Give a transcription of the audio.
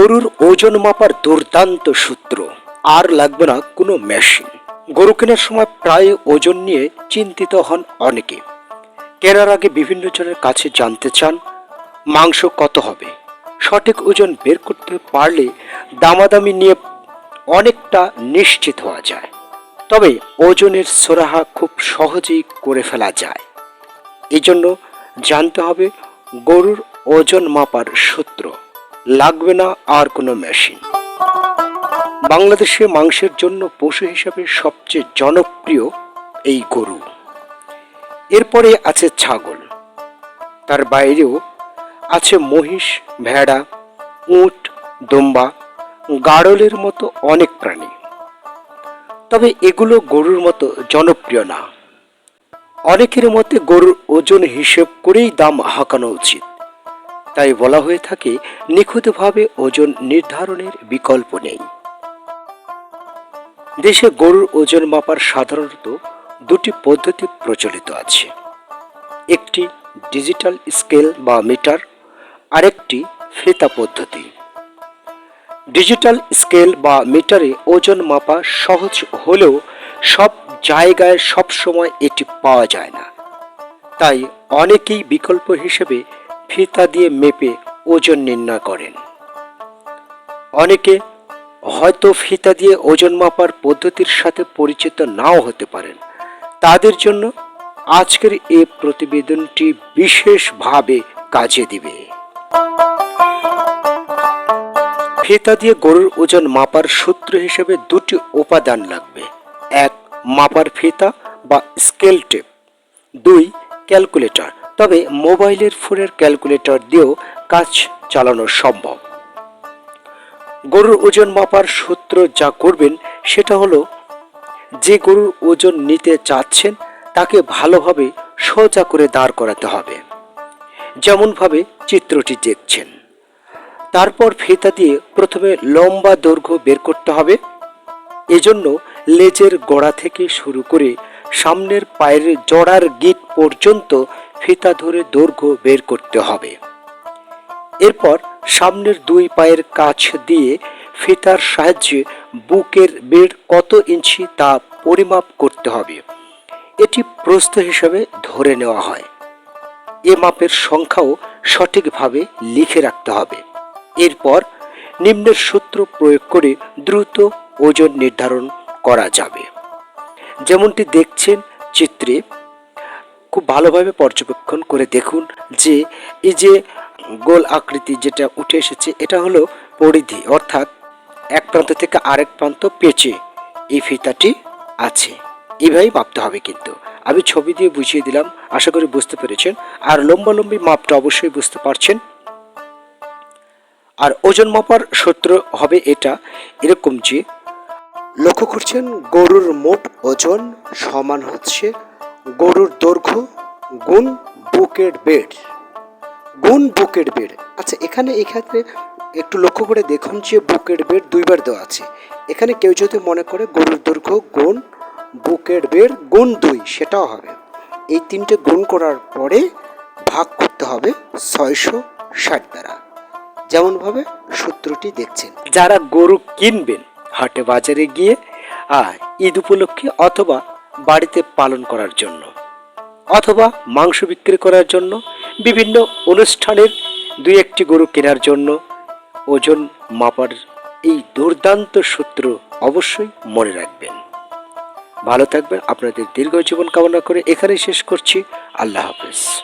গরুর ওজন মাপার দুর্দান্ত সূত্র। আর লাগবে না কোনো মেশিন গরু কেনার সময় প্রায় ওজন নিয়ে চিন্তিত হন অনেকে। কেনার আগে বিভিন্ন জনের কাছে জানতে চান, মাংস কত হবে? সঠিক ওজন বের করতে পারলে দামাদামি নিয়ে অনেকটা নিশ্চিত হওয়া যায়। তবে ওজনের সোরাহা খুব সহজেই করে ফেলা যায়। এই জন্য জানতে হবে গরুর ওজন মাপার সূত্র। লাগবে না আর কোনো মেশিন। বাংলাদেশে মাংসের জন্য পশু হিসাবে সবচেয়ে জনপ্রিয় এই গরু। এরপরে আছে ছাগল। তার বাইরেও আছে মহিষ, ভেড়া, উট, দম্বা, গাড়লের মতো অনেক প্রাণী। তবে এগুলো গরুর মতো জনপ্রিয় না। অনেকের মতে গরুর ওজন হিসেব করেই দাম হাঁকানো উচিত। তাই বলা হয়ে থাকে, নিখুঁতভাবে ওজন নির্ধারণের বিকল্প নেই। দেশে গরুর ওজন মাপার সাধারণত দুটি পদ্ধতি প্রচলিত আছে। একটি ডিজিটাল স্কেল বা মিটার, আরেকটি ফেতা পদ্ধতি। ডিজিটাল স্কেল বা মিটারে ওজন মাপা সহজ হলেও সব জায়গায় সব সময় এটি পাওয়া যায় না। তাই অনেকেই বিকল্প হিসেবে ফিতা দিয়ে মেপে ওজন নির্ণয় করেন। অনেকে হয়তো ফিতা দিয়ে ওজন মাপার পদ্ধতির সাথে পরিচিত নাও হতে পারেন। তাদের জন্য আজকের এই প্রতিবেদনটি বিশেষভাবে কাজে দিবে। ফিতা দিয়ে গরুর ওজন মাপার সূত্র হিসেবে দুটি উপাদান লাগবে। এক, মাপার ফিতা বা স্কেল টেপ। দুই, ক্যালকুলেটর। তবে মোবাইলের ফোনের ক্যালকুলেটর দিয়েও কাজ চালানো সম্ভব। গরুর ওজন মাপার সূত্র যা করবেন সেটা হলো, যে গরুর ওজন নিতে চাচ্ছেন তাকে ভালোভাবে সোজা করে দাঁড় করাতে হবে। যেমনভাবে চিত্রটি দেখছেন। তারপর ফিতা দিয়ে প্রথমে লম্বা দৈর্ঘ্য বের করতে হবে। এজন্য লেজের গোড়া থেকে শুরু করে সামনের পায়ের জড়ার গিট পর্যন্ত ফিতা ধরে দৈর্ঘ্য বের করতে হবে। এরপর সামনের দুই পায়ের কাছ দিয়ে ফিতার সাহায্যে বুকের বেড কত ইঞ্চি তা পরিমাপ করতে হবে। এটি প্রস্থ হিসাবে ধরে নেওয়া হয়। এ মাপের সংখ্যাও সঠিকভাবে লিখে রাখতে হবে। এরপর নিম্নের সূত্র প্রয়োগ করে দ্রুত ওজন নির্ধারণ করা যাবে। যেমনটি দেখছেন চিত্রে খুব ভালোভাবে পর্যবেক্ষণ করে দেখুন যে এই যে গোল আকৃতি যেটা উঠে এসেছে, এটা হলো পরিধি, অর্থাৎ এক প্রান্ত থেকে আরেক প্রান্ত পেঁচে এই ফিতাটি আছে। এইভাবেই মাপতে হবে কিন্তু। আমি ছবি দিয়ে বুঝিয়ে দিলাম, আশা করি বুঝতে পেরেছেন। আর লম্বালম্বি মাপটা অবশ্যই বুঝতে পারছেন। আর ওজন মাপার সূত্র হবে এটা এরকম যে লক্ষ্য করছেন গরুর মোট ওজন সমান হচ্ছে গরুর দৈর্ঘ্য গুণ বুকের বেড। গুণ বুকের বেড। আচ্ছা এখানে এক্ষেত্রে একটু লক্ষ্য করে দেখুন যে বুকের বেড দুইবার দেওয়া আছে। এখানে কেউ যদি মনে করে গরুর দৈর্ঘ্য গুণ বুকের বেড গুণ দুই, সেটাও হবে। এই তিনটে গুণ করার পরে ভাগ করতে হবে ছয়শো ষাট দ্বারা। যেমনভাবে সূত্রটি দেখছেন। যারা গরু কিনবেন, হাটে বাজারে গিয়ে আর ঈদ উপলক্ষে অথবা বাড়িতে পালন করার জন্য অথবা মাংস বিক্রি করার জন্য বিভিন্ন অনুষ্ঠানের দুই একটি গরু কেনার জন্য ওজন মাপার এই দুর্দান্ত সূত্র অবশ্যই মনে রাখবেন। ভালো থাকবেন, আপনাদের দীর্ঘ জীবন কামনা করে এখানেই শেষ করছি। আল্লাহ হাফেজ।